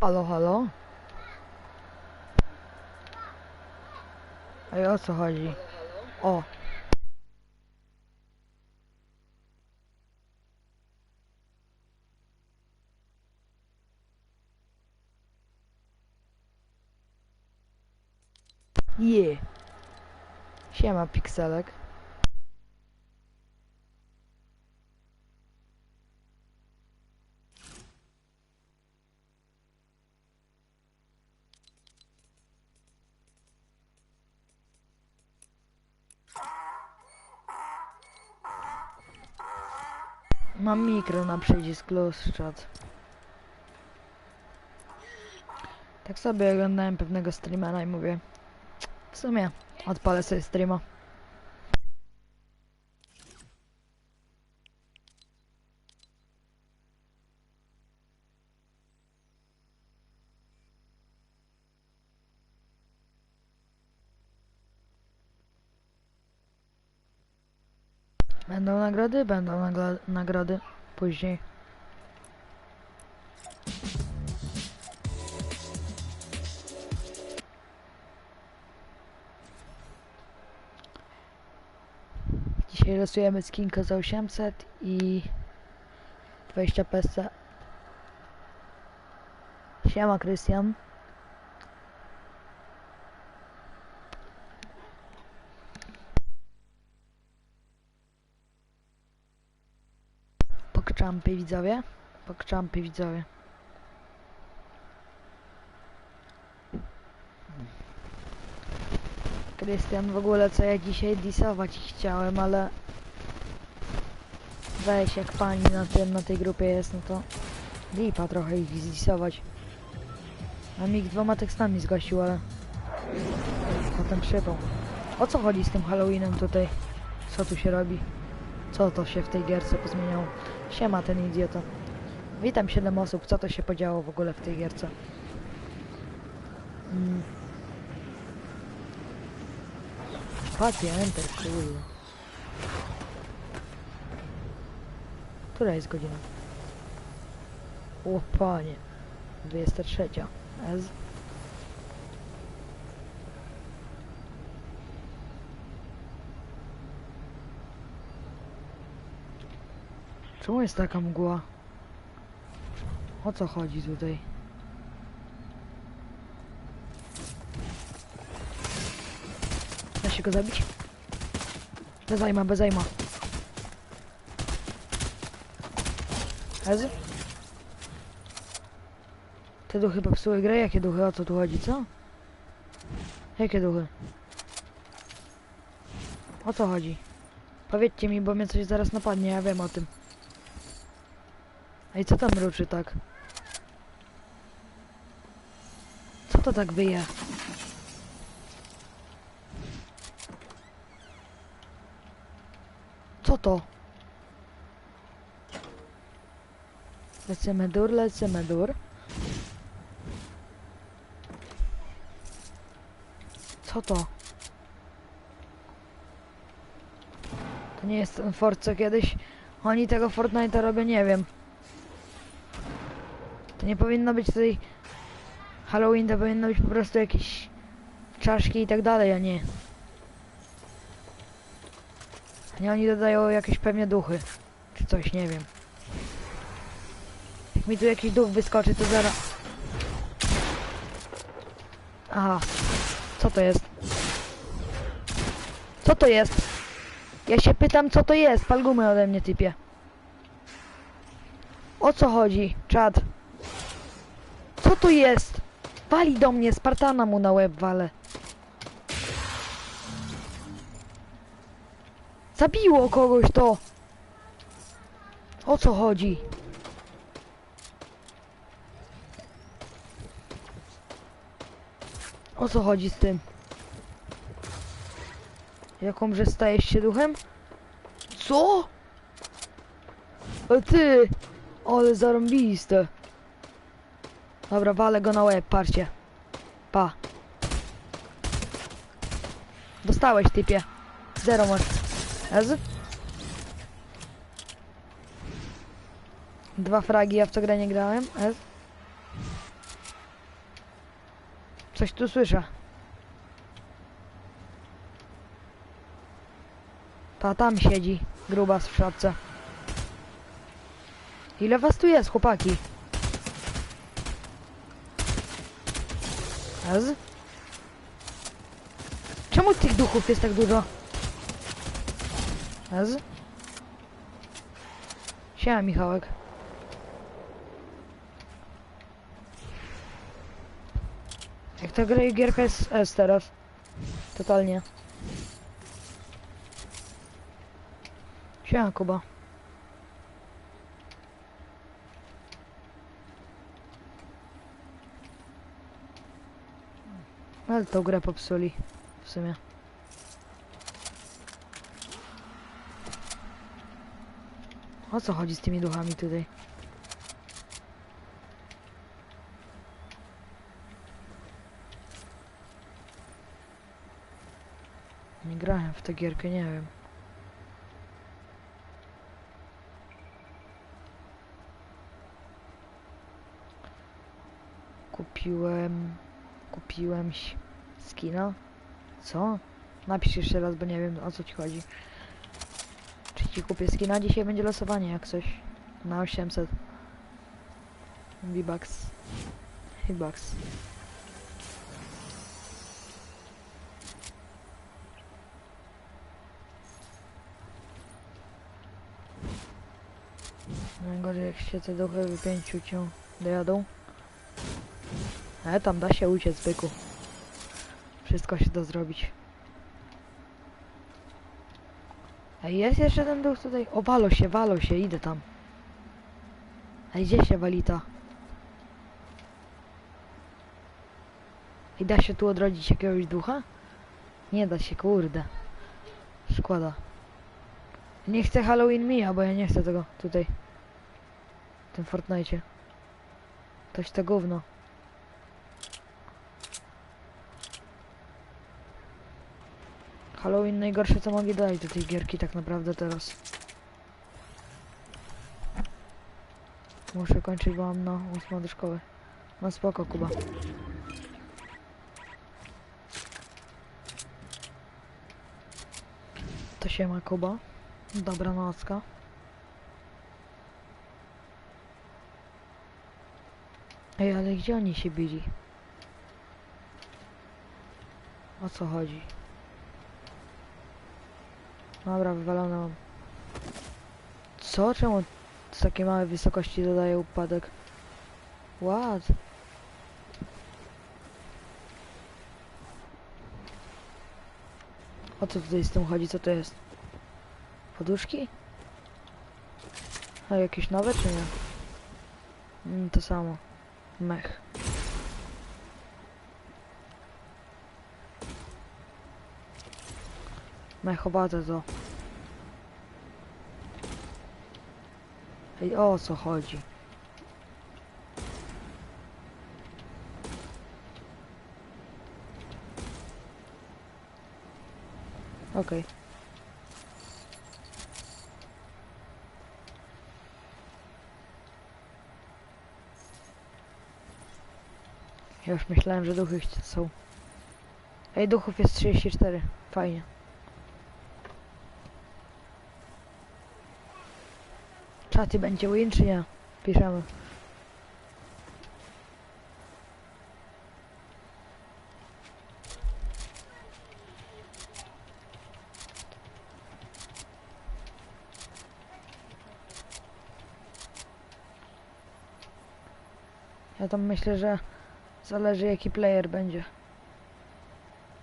Halo, halo? Ej, o co chodzi? O. Je. Siema, pikselek. Mam mikro na przycisk lustrzat. Tak sobie oglądałem pewnego streamera i mówię w sumie odpalę sobie streama. Będą nagrody? Będą nagla- nagrody później. Dzisiaj losujemy skinkę za 800 i 20 pesa. Siema Krystian. Pokczampy widzowie. Pokczampy widzowie. Krystian w ogóle co ja dzisiaj disować chciałem, ale weź jak pani na tym, na tej grupie jest, no to lipa trochę ich zdisować. A mi dwoma tekstami zgasił, ale potem przypał. O co chodzi z tym Halloweenem tutaj? Co tu się robi? Co to się w tej gierce pozmieniało? Siema ten idiota. Witam 7 osób, co to się podziało w ogóle w tej gierce? Mm. Spacja, enter, kurde. Która jest godzina? O panie. 23. Ez. Czemu jest taka mgła? O co chodzi tutaj? Da się go zabić? Bezajma, bezajma. Ez? Te duchy popsuły grę? Jakie duchy? O co tu chodzi, co? Jakie duchy? O co chodzi? Powiedzcie mi, bo mnie coś zaraz napadnie, ja wiem o tym. Ej, co tam ruczy tak? Co to tak wyje? Co to? Lecimy dur, lecimy dur. Co to? To nie jest ten Fort co kiedyś. Oni tego Fortnite'a robią, nie wiem. To nie powinno być tutaj Halloween, to powinno być po prostu jakieś czaszki i tak dalej, a nie. Nie oni dodają jakieś pewnie duchy. Czy coś, nie wiem. Jak mi tu jakiś duch wyskoczy, to zaraz... Aha. Co to jest? Co to jest? Ja się pytam, co to jest. Pal gumy ode mnie, typie. O co chodzi, czad? To jest? Wali do mnie, Spartana mu na łeb wale. Zabiło kogoś to. O co chodzi? O co chodzi z tym? Jakąże stajesz się duchem? Co? O ty! Ale zarąbiste. Dobra, walę go na łeb, parcie. Pa. Dostałeś, typie. Zero masz. Ez? Dwa fragi, ja w to grę nie grałem. Ez? Coś tu słyszę. Ta tam siedzi, grubas w szatce. Ile was tu jest, chłopaki? Ez? Czemu tych duchów jest tak dużo? Ez? Siema, Michałek. Jak ta gra gierka jest S teraz? Totalnie. Siema, Kuba. Ale tą grę popsuli. W sumie. O co chodzi z tymi duchami tutaj? Nie grałem w tę gierkę, nie wiem. Kupiłem... Kupiłem ś- skina? Co? Napisz jeszcze raz, bo nie wiem o co ci chodzi. Czy ci kupię skina? Dzisiaj będzie losowanie jak coś. Na 800. V-Bucks. V-Bucks. Najgorzej jak się te duchy w pięciu cię dojadą. Ale tam da się uciec, byku. Wszystko się da zrobić. Ej, jest jeszcze ten duch tutaj? O, walo się, walo się, idę tam. Ej, gdzie się walita? I da się tu odrodzić jakiegoś ducha? Nie da się, kurde. Szkoda. Nie chcę Halloween mija, bo ja nie chcę tego tutaj. W tym Fortnite. Toś to gówno. Halloween najgorsze co mogli dać do tej gierki tak naprawdę teraz. Muszę kończyć, bo mam na 8 do szkoły. No spoko, Kuba. To się ma Kuba. Dobra nocka. Ej, ale gdzie oni się bili? O co chodzi? Dobra, wywalone mam. Co? Czemu z takiej małej wysokości dodaje upadek? What? O co tutaj z tym chodzi? Co to jest? Poduszki? A jakieś nowe czy nie? Mm, to samo. Mech. Mechowate to. Ej, o co chodzi? Okej. Ja już myślałem, że duchy są. Ej, duchów jest 34. Fajnie. Czaty będzie win czy nie? Piszemy. Ja tam myślę, że zależy jaki player będzie.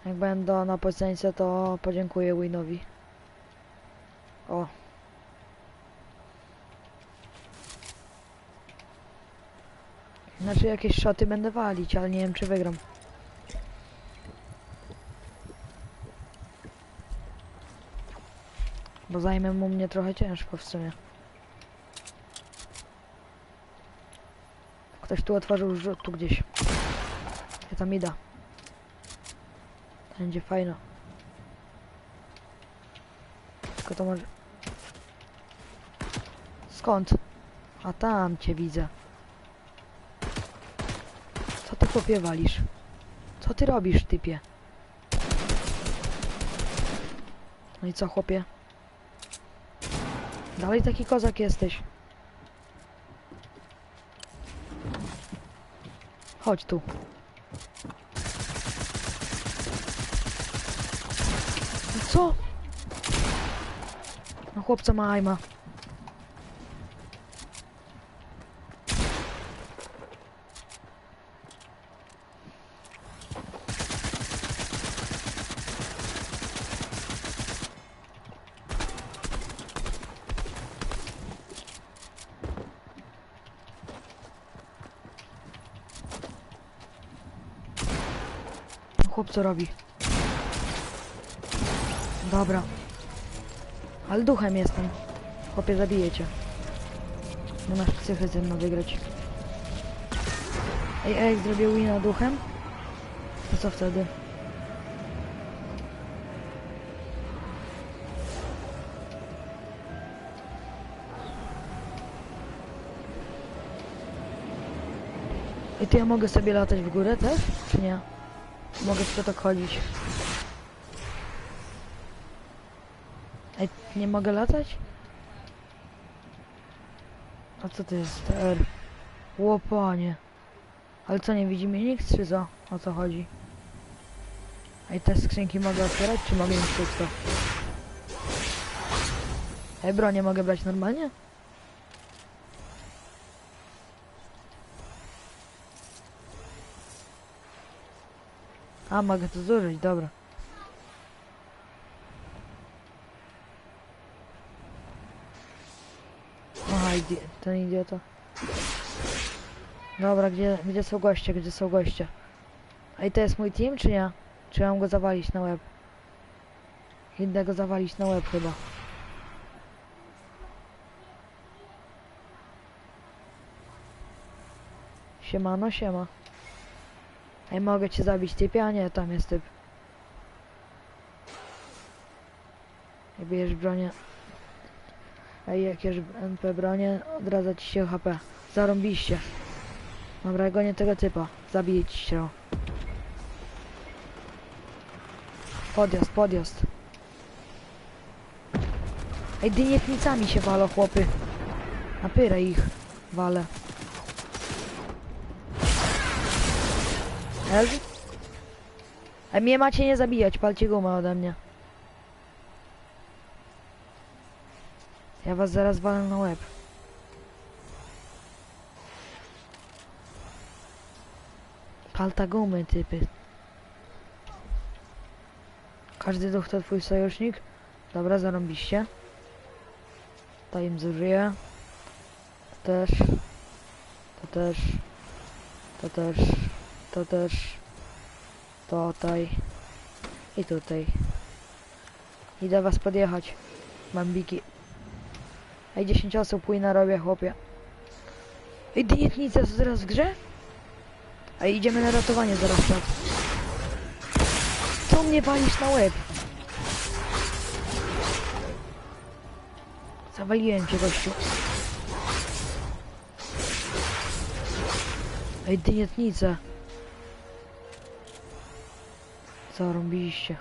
Jak będą na podstańce, to podziękuję Winowi. O. Znaczy jakieś szoty będę walić, ale nie wiem czy wygram. Bo zajmę mu mnie trochę ciężko w sumie. Ktoś tu otworzył rzut, tu gdzieś. Ja tam idę. Będzie fajno. Tylko to może... Skąd? A tam cię widzę. Co ty chłopie walisz? Co ty robisz, typie? No i co, chłopie? Dalej taki kozak jesteś. Chodź tu. No co? No chłopca ma. Co robi? Dobra. Ale duchem jestem. Chłopie zabiję. Nie masz psychy ze mną wygrać. Ej, ej, zrobię wina duchem? To co wtedy? I to ja mogę sobie latać w górę też? Czy nie? Mogę chodzić. Ej, nie mogę latać? A co to jest? R. Łopanie. Ale co, nie widzi mnie nikt, czy co? O co chodzi? Ej, te skrzynki mogę otwierać, czy mogę mieć pusto? Ej, bronie mogę brać normalnie? A, mogę to zużyć, dobra. Aha, idi ten idiota. Dobra, gdzie, gdzie są goście, gdzie są goście? A i to jest mój team, czy nie? Czy mam go zawalić na łeb? Idę go zawalić na łeb chyba. Siemano, siema. Ej, mogę cię zabić typie, a nie, tam jest typ. I bierzesz bronię. Ej, jakieś NP bronię, odradza ci się HP. Zarąbiście. Dobra, gonię tego typa. Zabiję ci się. Podjazd, podjazd. Ej, dynietnicami się walą, chłopy. Napyrę ich. Walę. Ez? Ej, mnie macie nie zabijać, palcie gumę ode mnie. Ja was zaraz walę na łeb. Palta gumy, typy. Każdy duch to twój sojusznik? Dobra, zarąbiście. To im zużyję. To też. To też. To też. To też. Tutaj. I tutaj. Idę was podjechać. Bambiki. Ej, 10 osób płyna robię, chłopie. Ej, dietnica to teraz w grze? Ej, idziemy na ratowanie zaraz czat. Co mnie walisz na łeb? Zawaliłem cię, gościu. Ej, dietnica. Zarąbiliście.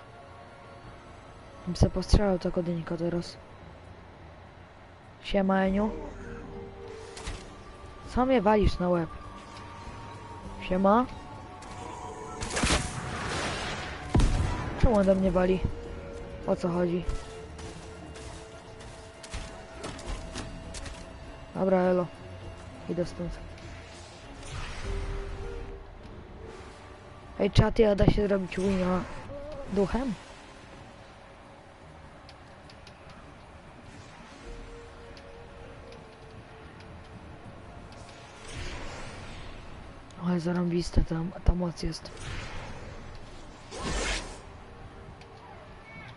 Bym se postrzelał tego dynika teraz. Siema, Eniu. Co mnie walisz na łeb? Siema. Czemu on do mnie wali? O co chodzi? Dobra, elo. Idę stąd. Ej, czaty, a da się zrobić wina duchem? Ale zarąbiste tam, ta moc jest.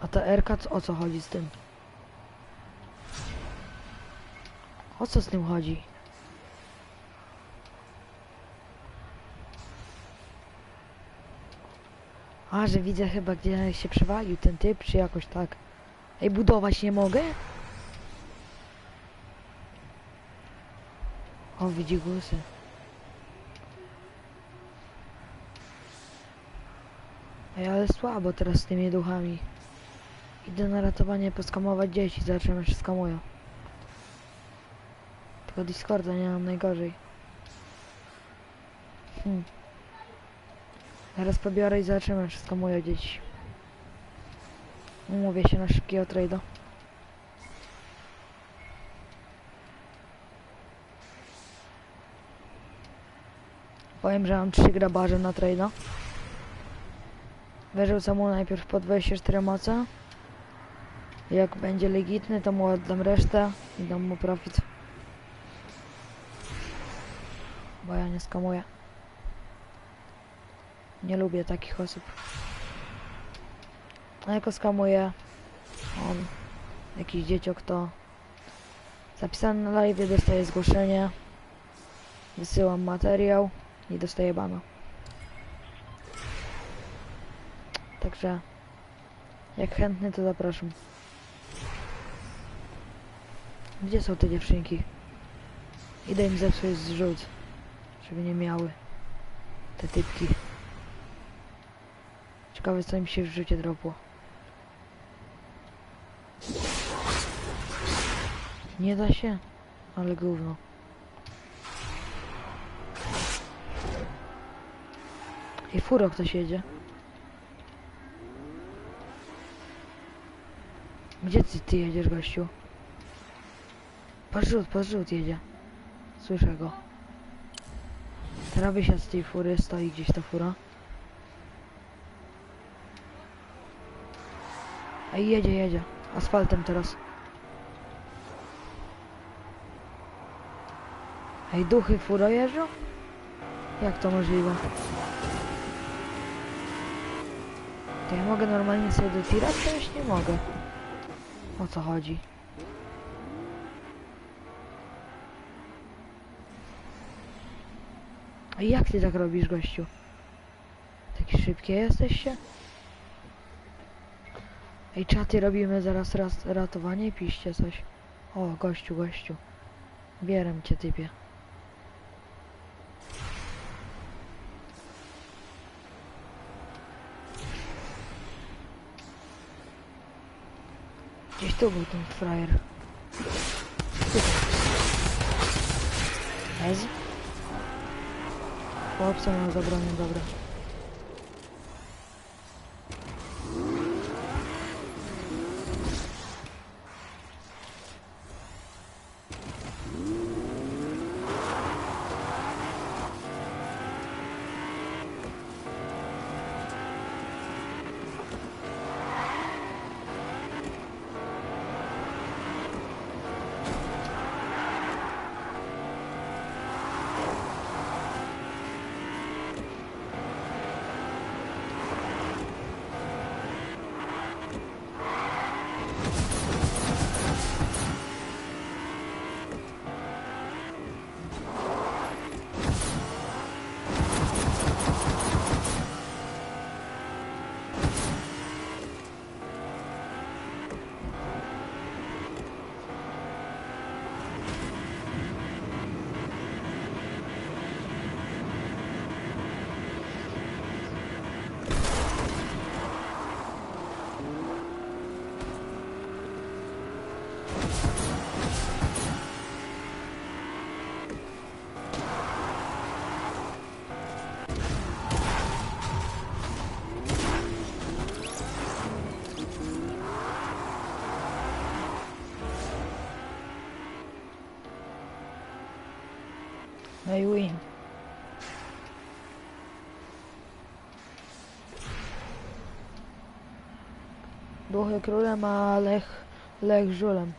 A ta co- o co chodzi z tym? O co z tym chodzi? A, że widzę chyba, gdzie się przewalił ten typ, czy jakoś tak. Ej, budować nie mogę? O, widzi głosy. Ej, ale słabo teraz z tymi duchami. Idę na ratowanie poskamować dzieci, zobaczymy czy skamują. Tylko Discorda nie mam najgorzej. Hmm. Zaraz pobiorę i zobaczymy czy skamują dzieci. Umówię się na szybkiego trade'a. Powiem, że mam trzy grabarze na trade'a. Wyrzucę mu najpierw po 24 moce. Jak będzie legitny, to mu oddam resztę i dam mu profit. Bo ja nie skamuję. Nie lubię takich osób. A jako skamuję on, jakiś dzieciok, to zapisany na live, dostaje zgłoszenie, wysyłam materiał i dostaję bana. Także jak chętny to zapraszam. Gdzie są te dziewczynki? Idę im zepsuć zrzut, żeby nie miały te typki. Ciekawe co im się w życie dropło. Nie da się, ale gówno. I furo ktoś jedzie. Gdzie ty, ty jedziesz, gościu? Parzut, parzut jedzie. Słyszę go. Teraz wysiadł z tej fury, stoi gdzieś ta fura. Ej, jedzie, jedzie. Asfaltem teraz. Ej, duchy furo jeżdżą? Jak to możliwe? To ja mogę normalnie sobie do tira przejść? Nie mogę. O co chodzi? A jak ty tak robisz, gościu? Taki szybkie jesteście? Ej, czaty robimy zaraz raz ratowanie i piszcie coś. O, gościu, gościu. Bieram cię, typie. Gdzieś tu był ten frajer. Ez? Chłopca miał zabronię, dobra. I win. Duchy królem, a Lech, Lech żulem.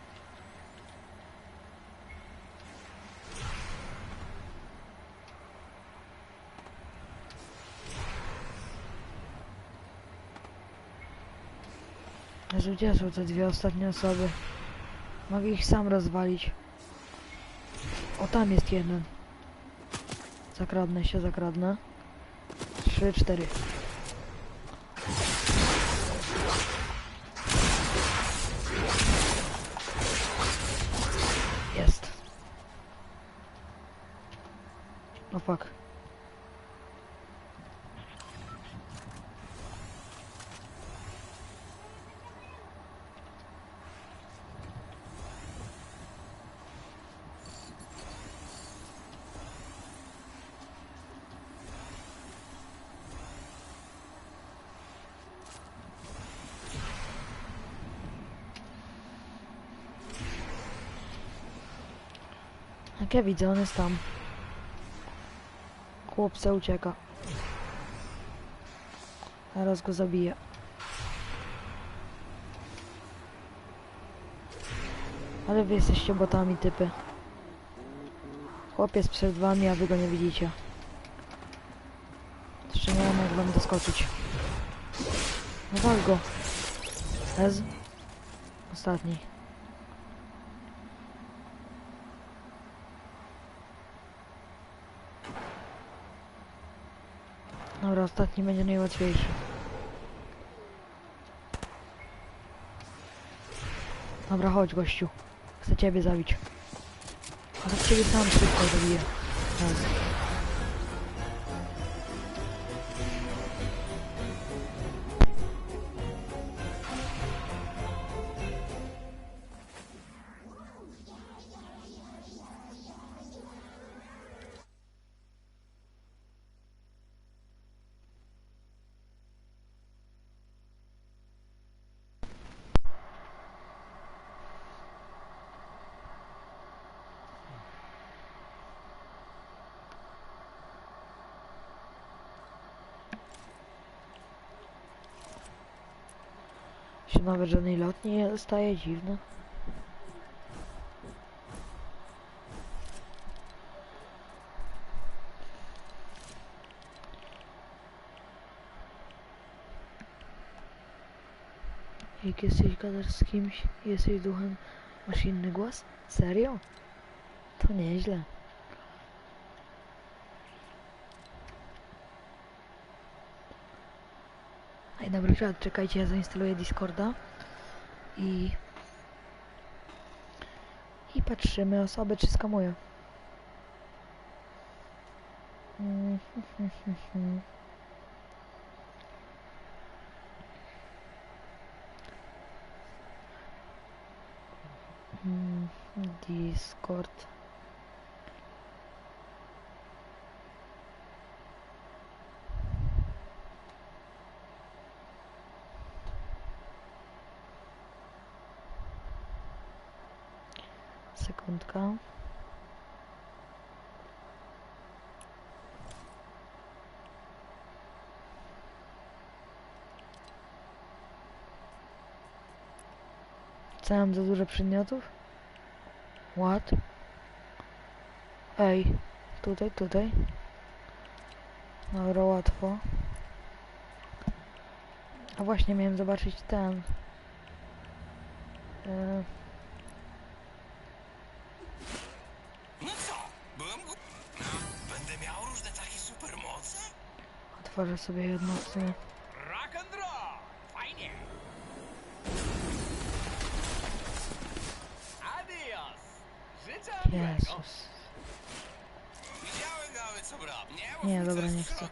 Są te dwie ostatnie osoby? Mogę ich sam rozwalić. O, tam jest jeden. Закрадна, ще закрадна. Швидше. Jak ja widzę, on jest tam. Chłopca ucieka. Zaraz go zabiję. Ale wy jesteście botami, typy. Chłopiec przed wami, a wy go nie widzicie. Jeszcze nie wiem, jak wam doskoczyć. No wal go. Ez. Ostatni. Dobra, ostatni będzie najłatwiejszy. Dobra, chodź gościu. Chcę ciebie zabić. Ale ciebie sam szybko zabiję. Raz. Się nawet żadnej lot nie staje dziwne. Jak jesteś gadasz z kimś, jesteś duchem, masz inny głos? Serio? To nieźle. Ej, dobra, czekaj, czekajcie, ja zainstaluję Discorda i i patrzymy osoby, czy skamują. Mm, hm. Mm, Discord. Sekundka. Co, mam za dużo przedmiotów? What? Ej, tutaj, tutaj. Dobra, łatwo. A właśnie, miałem zobaczyć ten. E, otworzę sobie! Jezus. Brał. Nie, dobra, nie chcę.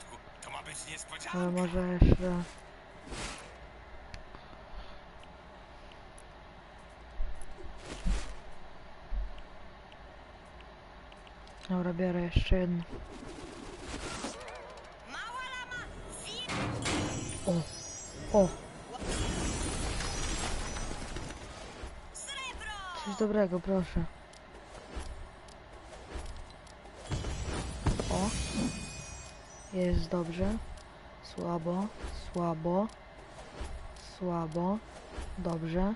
Ale może jeszcze... Dobra, biorę jeszcze jedno. O, o, coś dobrego, proszę. O, jest dobrze. Słabo, słabo, słabo, dobrze.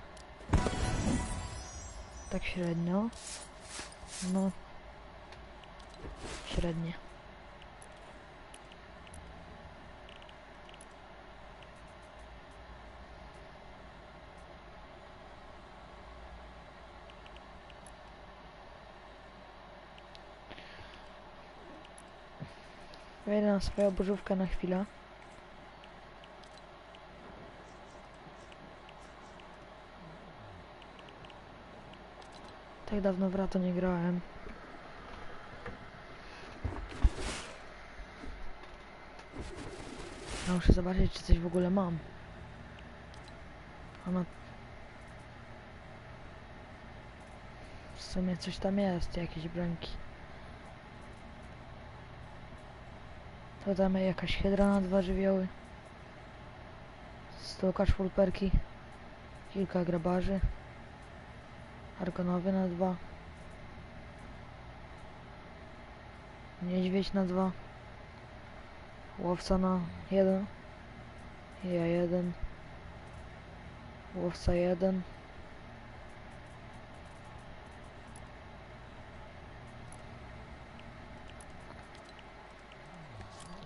Tak średnio. No, średnie. Na swoją bożówkę na chwilę. Tak dawno w Rato nie grałem. Ja muszę zobaczyć, czy coś w ogóle mam. Ona... W sumie coś tam jest, jakieś brońki. To tam jakaś hydra na dwa żywioły. Stolka czwórperki. Kilka grabarzy. Argonowy na dwa. Niedźwiedź na dwa. Łowca na jeden. Ja jeden. Łowca jeden.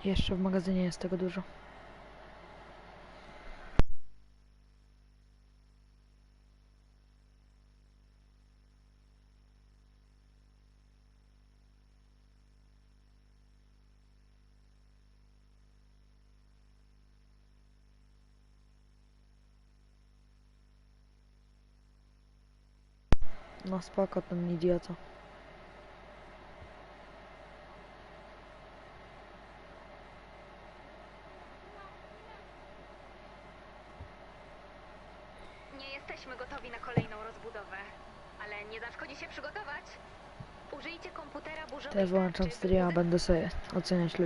Jeszcze w magazynie jest tego dużo. No spoko ten idiota. Nie się przygotować. Użyjcie komputera burzowego. To ja wyłączam streama, będę sobie oceniać ludzi.